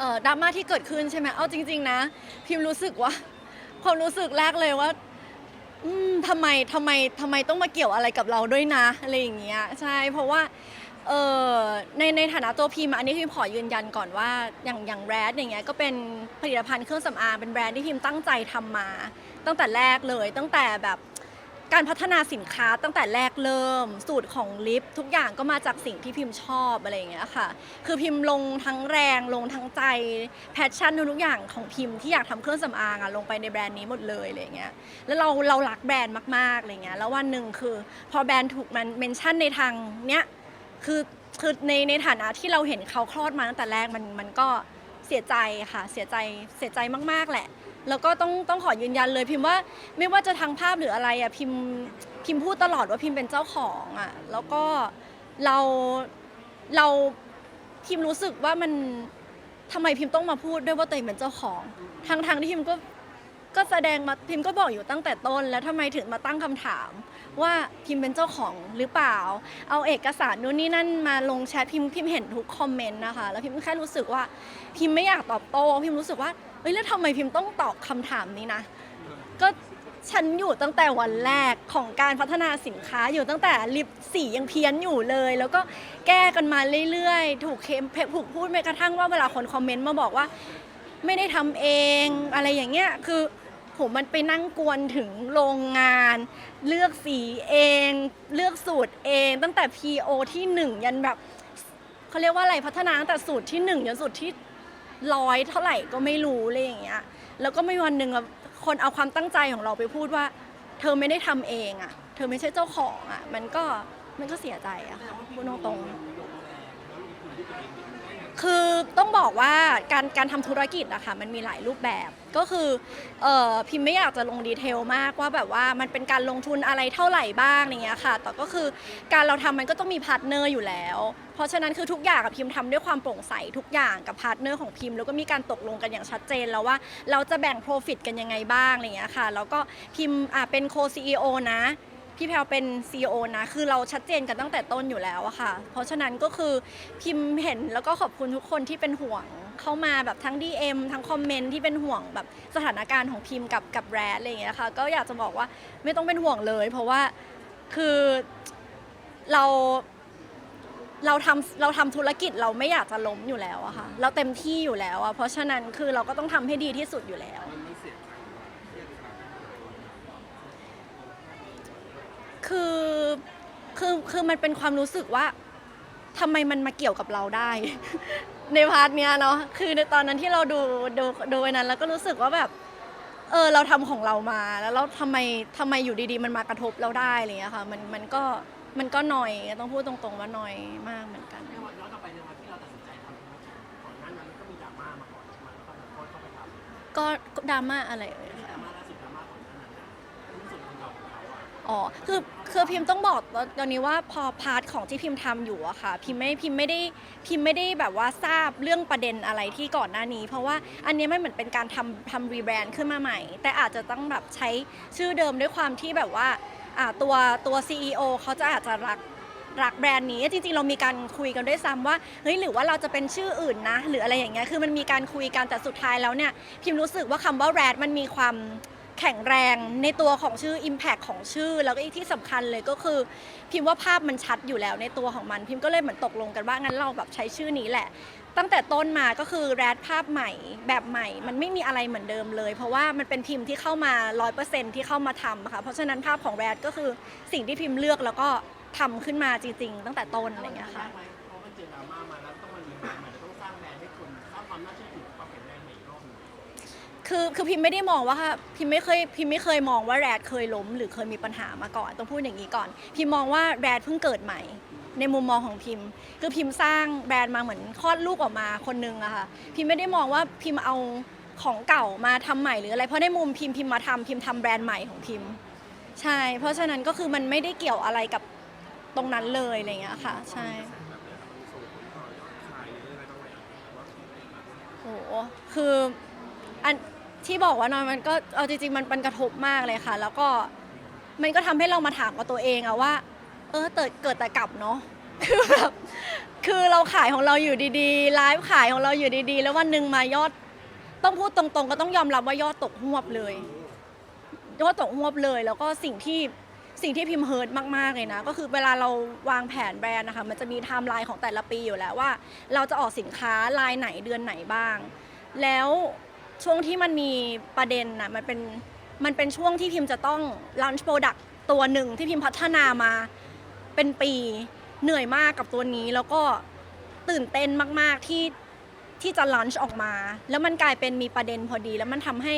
เอ่อดราม่าที่เกิดขึ้นใช่ไหมเอาจริง ๆ นะ พิมรู้สึกว่าความรู้สึกแรกเลยว่าอืมทำไมทำไมทำไมต้องมาเกี่ยวอะไรกับเราด้วยนะอะไรอย่างเงี้ยใช่เพราะว่าเออในในฐานะตัวพิมพ์อันนี้พิมขอยืนยันก่อนว่าอย่างอย่างแรดอย่างเงี้ยก็เป็นผลิตภัณฑ์เครื่องสำอางเป็นแบรนด์ที่พิมตั้งใจทำมา ตั้งแต่แรกเลยตั้งแต่แบบ การพัฒนาสินค้าตั้งแต่แรกเริ่ม สูตรของลิปทุกอย่างก็มาจากสิ่งที่พิมพ์ชอบอะไรอย่างเงี้ยค่ะ คือพิมพ์ลงทั้งแรงลงทั้งใจแพชชั่นทุกอย่างของพิมพ์ที่อยากทำเครื่องสำอางอะลงไปในแบรนด์นี้หมดเลยอะไรอย่างเงี้ยแล้วเราเรารักแบรนด์มากๆอะไรเงี้ยแล้ววันหนึ่งคือพอแบรนด์ถูกมันเมนชั่นในทางเนี้ยคือคือในในฐานะที่เราเห็นเขาคลอดมาตั้งแต่แรกมันมันก็เสียใจค่ะเสียใจเสียใจมากๆแหละ แล้วก็ต้องต้องขอยืนยันเลยพิมพ์ว่าไม่ว่าจะทางภาพหรืออะไรอะพิมพ์พิมพ์พูดตลอดว่าพิมพ์เป็นเจ้าของอะแล้วก็เราเราพิมพ์รู้สึกว่ามันทำไมพิมพ์ต้องมาพูดด้วยว่าตัวเองเป็นเจ้าของทางทางที่พิมพ์ก็ก็แสดงมาพิมพ์ก็บอกอยู่ตั้งแต่ต้น แล้วทำไมถึงมาตั้งคำถาม ว่าพิมพ์เป็นเจ้าของหรือเปล่า เอาเอกสารนู่นนี่นั่นมาลงแชทพิมพ์พิมพ์เห็นทุกคอมเมนต์นะคะแล้วพิมพ์แค่รู้สึกว่าพิมพ์ไม่อยากตอบโต้พิมพ์รู้สึกว่า เอ้ยแล้วทำไมพิมพ์ต้องตอบคำถามนี้นะ ก็ฉันอยู่ตั้งแต่วันแรกของการพัฒนาสินค้าอยู่ตั้งแต่ลิปสียังเพี้ยนอยู่เลย แล้วก็แก้กันมาเรื่อยๆ ถูกเคมถูกพูดแม้กระทั่งว่าเวลาคนคอมเมนต์มาบอกว่า ไม่ได้ทำเองอะไรอย่างเงี้ยคือผมมันไปนั่งกวนถึงโรงงาน เลือกสีเอง เลือกสูตรเอง ตั้งแต่ PO ที่หนึ่งยันแบบเขาเรียกว่าอะไรพัฒนาตั้งแต่สูตรที่หนึ่งยันสูตรที่ ร้อยเท่าไหร่ก็ไม่รู้อะไรอย่างเงี้ยแล้วก็ไม่วันหนึ่งอะคนเอาความตั้งใจของเราไปพูดว่า เธอไม่ได้ทำเองอะ เธอไม่ใช่เจ้าของอะ มันก็มันก็เสียใจอะค่ะพูดตรงๆ คือต้องบอกว่าการการทำธุรกิจอะค่ะมันมีหลายรูปแบบก็คือเออพิมไม่อยากจะลงดีเทลมากว่าแบบว่ามันเป็นการลงทุนอะไรเท่าไหร่บ้างอย่างเงี้ยค่ะ แต่ก็คือการเราทำมันก็ต้องมีพาร์ทเนอร์อยู่แล้ว เพราะฉะนั้นคือทุกอย่างกับพิมทำด้วยความโปร่งใสทุกอย่างกับพาร์ทเนอร์ของพิมแล้วก็มีการตกลงกันอย่างชัดเจนแล้วว่าเราจะแบ่ง Profit กันยังไงบ้างอะไรเงี้ยค่ะแล้วก็พิมอะเป็นโคซีอนะ พี่แพลวเป็น CEO นะคือเราชัดเจนกันตั้งแต่ต้นอยู่แล้วอะค่ะ เพราะฉะนั้นก็คือพิมพ์เห็นแล้วก็ขอบคุณทุกคนที่เป็นห่วงเข้ามาแบบทั้ง DM ทั้งคอมเมนต์ที่เป็นห่วงแบบสถานการณ์ของพิมพ์กับกับแรนด์อะไรอย่างเงี้ยค่ะก็อยากจะบอกว่าไม่ต้องเป็นห่วงเลย เพราะว่าคือเราเราทำเราทำธุรกิจเราไม่อยากจะล้มอยู่แล้วอะค่ะ เราเต็มที่อยู่แล้วอะเพราะฉะนั้นคือเราก็ต้องทำให้ดีที่สุดอยู่แล้ว คือคือคือมันเป็นความรู้สึกว่าทำไมมันมาเกี่ยวกับเราได้ ในพาร์ทเนี้ยเนาะคือในตอนนั้นที่เราดูดูดูไอ้นั้น แล้วก็รู้สึกว่าแบบ เออเราทำของเรามาแล้วเราทำไมทำไมอยู่ดีๆ มันมากระทบเราได้อะไรเงี้ยค่ะมันมันก็มันก็หน่อยต้องพูดตรงๆว่าหน่อยมากเหมือนกัน ย้อนกลับไปในวันที่เราตัดสินใจทำธุรกิจก่อนหน้านั้นมันก็มีดราม่ามาก่อนใช่ไหมแล้วก็โพสต์เข้าไปทำก็ดราม่าอะไรเอ่ยดราม่าล่าสุดดราม่าก่อนหน้านั้นนะรู้สึกของเราของเขาอะอ๋อ คือ คือพิมพ์ต้องบอกตอนนี้ว่าพอพาร์ทของที่พิมพ์ทำอยู่อะค่ะพิมพ์ไม่พิมพ์ไม่ได้พิมพ์ไม่ได้แบบว่าทราบเรื่องประเด็นอะไรที่ก่อนหน้านี้ เพราะว่าอันนี้ไม่เหมือนเป็นการทำทำรีแบรนด์ขึ้นมาใหม่ แต่อาจจะต้องแบบใช้ชื่อเดิมด้วยความที่แบบว่าตัวตัว CEO เขาจะอาจจะรักรักแบรนด์นี้จริงๆ เรามีการคุยกันด้วยซ้ำว่าเฮ้ยหรือว่าเราจะเป็นชื่ออื่นนะ หรืออะไรอย่างเงี้ยคือมันมีการคุยกันแต่สุดท้ายแล้วเนี่ยพิมรู้สึกว่าคำว่าแรดมันมีความ แข็งแรงในตัวของชื่อ Impact ของชื่อ แล้วก็อีกที่สำคัญเลยก็คือ พิมพ์ว่าภาพมันชัดอยู่แล้วในตัวของมันพิมพ์ก็เลยเหมือนตกลงกันว่างั้นเราแบบใช้ชื่อนี้แหละ ตั้งแต่ต้นมาก็คือแรดภาพใหม่แบบใหม่ มันไม่มีอะไรเหมือนเดิมเลย เพราะว่ามันเป็นพิมพ์ที่เข้ามา 100%ที่เข้ามาทำอะค่ะเพราะฉะนั้นภาพของแรดก็คือสิ่งที่พิมพ์เลือกแล้วก็ทำขึ้นมาจริงๆ ตั้งแต่ต้นอะไรอย่างเงี้ยค่ะเพราะมันเจอดราม่ามาแล้วต้องมารีแบรนด์ใหม่ต้องสร้างแบรนด์ให้คนสร้างความน่าเชื่อถือ คือคือพิมไม่ได้มองว่าพิมไม่เคยพิมไม่เคยมองว่าแรดเคยล้ม หรือเคยมีปัญหามาก่อนต้องพูดอย่างนี้ก่อน พิมมองว่าแรดเพิ่งเกิดใหม่ ในมุมมองของพิมคือพิมสร้างแบรนด์มาเหมือนคลอดลูกออกมาคนนึงอะค่ะพิมไม่ได้มองว่าพิมเอาของเก่ามาทำใหม่หรืออะไรเพราะในมุมพิมพิมมาทำพิมทำแบรนด์ใหม่ของพิมใช่ เพราะฉะนั้นก็คือมันไม่ได้เกี่ยวอะไรกับตรงนั้นเลยอะไรอย่างเงี้ยค่ะ ใช่โหคืออัน ที่บอกว่านอนมันก็เอาจริงๆมันมันกระทบมากเลยค่ะ แล้วก็มันก็ทำให้เรามาถามกับตัวเองอะว่า เออเกิดเกิดแต่กลับเนาะคือแบบคือคือเราขายของเราอยู่ดีๆไลฟ์ขายของเราอยู่ดีๆ แล้ววันหนึ่งมายอด ต้องพูดตรงๆ ก็ต้องยอมรับว่ายอดตกหวบเลยยอดตกหวบเลย แล้วก็สิ่งที่สิ่งที่พิมพ์เฮิร์ตมากๆเลยนะ ก็คือเวลาเราวางแผนแบรนด์นะคะ มันจะมีไทม์ไลน์ของแต่ละปีอยู่แล้วว่า เราจะออกสินค้าลายไหนเดือนไหนบ้าง แล้ว ช่วงที่มันมีประเด็นนะมันเป็นมันเป็นช่วงที่พิมพ์จะต้อง launch product ตัวหนึ่งที่พิมพ์พัฒนามาเป็นปีเหนื่อยมากกับตัวนี้ แล้วก็ตื่นเต้นมาก ๆ ที่ที่จะ launch ออกมา แล้วมันกลายเป็นมีประเด็นพอดี แล้วมันทำให้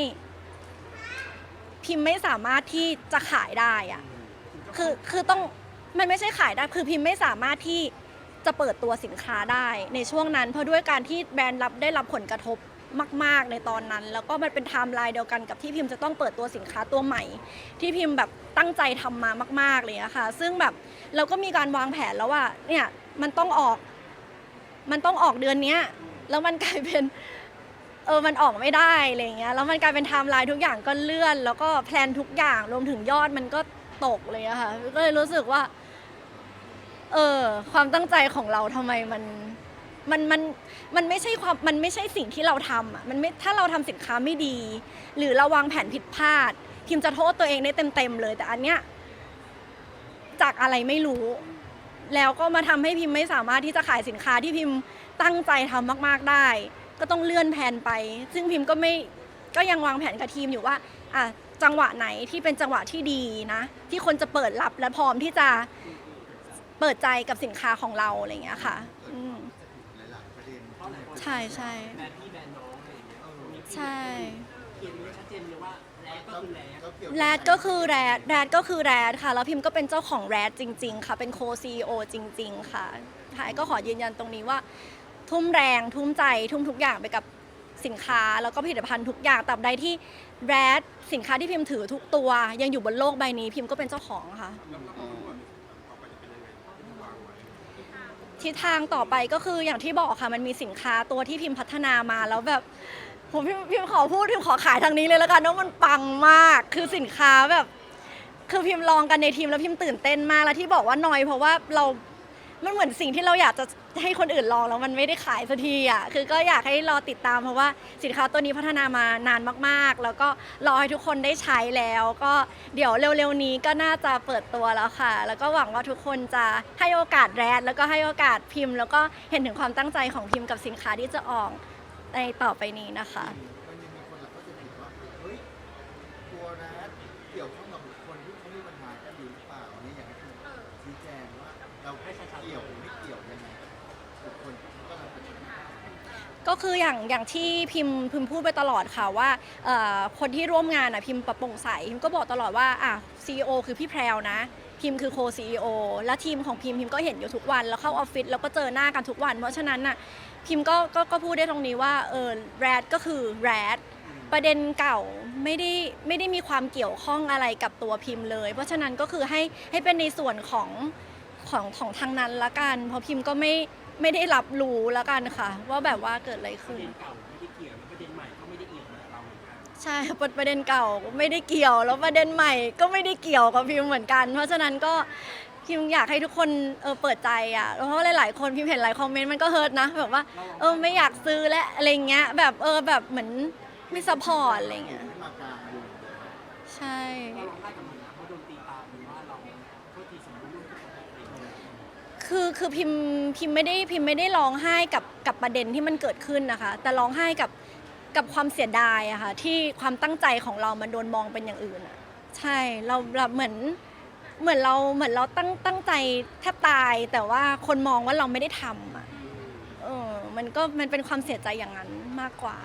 พิมพ์ไม่สามารถที่จะขายได้อะคือคือต้องมันไม่ใช่ขายได้คือพิมพ์ไม่สามารถที่จะเปิดตัวสินค้าได้ในช่วงนั้น เพราะด้วยการที่แบรนด์รับได้รับผลกระทบ มาก ๆ ในตอนนั้น แล้วก็มันเป็นไทม์ไลน์เดียวกันกับที่พิมพ์จะต้องเปิดตัวสินค้าตัวใหม่ ที่พิมพ์แบบตั้งใจทำมามาก ๆ เลยอะค่ะ ซึ่งแบบเราก็มีการวางแผนแล้วว่าเนี่ยมันต้องออก มันต้องออกเดือนเนี้ยแล้วมันกลายเป็นเออ มันออกไม่ได้อะไรเงี้ย แล้วมันกลายเป็นไทม์ไลน์ทุกอย่างก็เลื่อน แล้วก็แพลนทุกอย่าง รวมถึงยอดมันก็ตกเลยอะค่ะ ก็เลยรู้สึกว่า เออ ความตั้งใจของเราทำไมมัน มันมันมันไม่ใช่ความมันไม่ใช่สิ่งที่เราทำอะมันไม่ถ้าเราทำสินค้าไม่ดี หรือเราวางแผนผิดพลาดพิมจะโทษตัวเองได้เต็มๆเลย แต่อันเนี้ยจากอะไรไม่รู้ แล้วก็มาทำให้พิมพ์ไม่สามารถที่จะขายสินค้าที่พิมพ์ตั้งใจทำมาก ๆได้ ก็ต้องเลื่อนแผนไป ซึ่งพิมพ์ก็ไม่ก็ยังวางแผนกับทีมอยู่ว่าอะจังหวะไหนที่เป็นจังหวะที่ดีนะ ที่คนจะเปิดรับและพร้อมที่จะเปิดใจกับสินค้าของเราอะไรอย่างเงี้ยค่ะ ใช่ใช่แบรนด์พี่แบรนด์น้องอะไรอย่างเงี้ยเออมีใช่ เขียนไว้ชัดเจนเลยว่าแร้ก็คือแร้แรดก็คือแรดแรดก็คือแรดค่ะ แล้วพิมพ์ก็เป็นเจ้าของแรดจริง ๆ ค่ะ เป็นโคซีโอจริง ๆ ค่ะค่ะก็ขอยืนยันตรงนี้ว่า ทุ่มแรงทุ่มใจทุ่มทุกอย่างไปกับสินค้า แล้วก็ผลิตภัณฑ์ทุกอย่างตราบใดที่แรดสินค้าที่พิมพ์ถือทุกตัว ยังอยู่บนโลกใบนี้พิมพ์ก็เป็นเจ้าของค่ะ ทิศทางต่อไปก็คืออย่างที่บอกค่ะมันมีสินค้าตัวที่พิมพ์พัฒนามาแล้วแบบผมพิมพ์พิมขอพูดพิมขอขายทางนี้เลยแล้วกันว่ามันปังมากคือสินค้าแบบ คือพิมพ์ลองกันในทีมแล้วพิมพ์ตื่นเต้นมากแล้วที่บอกว่าน้อยเพราะว่าเรา มันเหมือนสิ่งที่เราอยากจะให้คนอื่นลองแล้วมันไม่ได้ขายสักทีอะคือก็อยากให้รอติดตามเพราะว่าสินค้าตัวนี้พัฒนามานานมากๆ แล้วก็รอให้ทุกคนได้ใช้แล้ว ก็เดี๋ยวเร็วๆนี้ก็น่าจะเปิดตัวแล้วค่ะ แล้วก็หวังว่าทุกคนจะให้โอกาสแรดแล้วก็ให้โอกาสพิมพ์ แล้วก็เห็นถึงความตั้งใจของพิมพ์กับสินค้าที่จะออกในต่อไปนี้นะคะ มันยังมีคนหลักก็จะผิดว่าเฮ้ยตัวแรดเกี่ยวข้องกับบุคคลที่เขามีปัญหากันอยู่หรือเปล่าเนี่ยอยากให้คุณชี้แจงว่า เราเกี่ยวหรือไม่เกี่ยวยังไงกับบุคคลที่ก็ทำปัญหาก็คืออย่างอย่างที่พิมพ์พิมพ์พูดไปตลอดค่ะว่าเอ่อคนที่ร่วมงานอะพิมพ์ประโปร่งใสพิมก็บอกตลอดว่าอะซีอคือพี่แพรวนะ พิมพ์คือโคซีอและทีมของพิมพ์พิมก็เห็นอยู่ทุกวันแล้วเข้าออฟฟิศแล้วก็เจอหน้ากันทุกวัน เพราะฉะนั้นน่ะพิมก็ก็ก็พูดได้ตรงนี้ว่าเออแรดก็คือแรดประเด็นเก่าไม่ได้ไม่ได้มีความเกี่ยวข้องอะไรกับตัวพิมพ์เลย เพราะฉะนั้นก็คือให้ให้เป็นในส่วนของ ของของทางนั้นละกัน เพราะพิมพ์ก็ไม่ไม่ได้รับรู้ละกันค่ะ ว่าแบบว่าเกิดอะไรประขึ้น เด็นเก่าไม่ได้เกี่ยวแล้วประเด็นใหม่ก็ไม่ได้เกี่ยวกับเราเหมือนกันใช่ประประเด็นเก่าไม่ได้เกี่ยวแล้วประเด็นใหม่ก็ไม่ได้เกี่ยวกับพิมเหมือนกัน เพราะฉะนั้นก็พิมอยากให้ทุกคนเออเปิดใจอะเพราะว่าหลาย ๆ คนพิมเห็นหลายคอมเมนต์มันก็เฮิร์ตนะแบบว่าเออไม่อยากซื้อและอะไรเงี้ยแบบเออแบบเหมือนไม่ซัพพอร์ตอะไรเงี้ย มากางวงใช่ เราร้องไห้กับมันตีตามหรือว่าเราโทษทีสมมติลูกที่เขาได้ไปเลย คือคือพิมพิมไม่ได้พิมไม่ได้ร้องไห้กับกับประเด็นที่มันเกิดขึ้นนะคะ แต่ร้องไห้กับกับความเสียดายอะค่ะที่ความตั้งใจของเรามันโดนมองเป็นอย่างอื่นอะใช่เราเราเหมือนเหมือนเราเหมือนเราตั้งตั้งใจแทบตาย แต่ว่าคนมองว่าเราไม่ได้ทำอะเออมันก็มันเป็นความเสียใจอย่างนั้นมากกว่า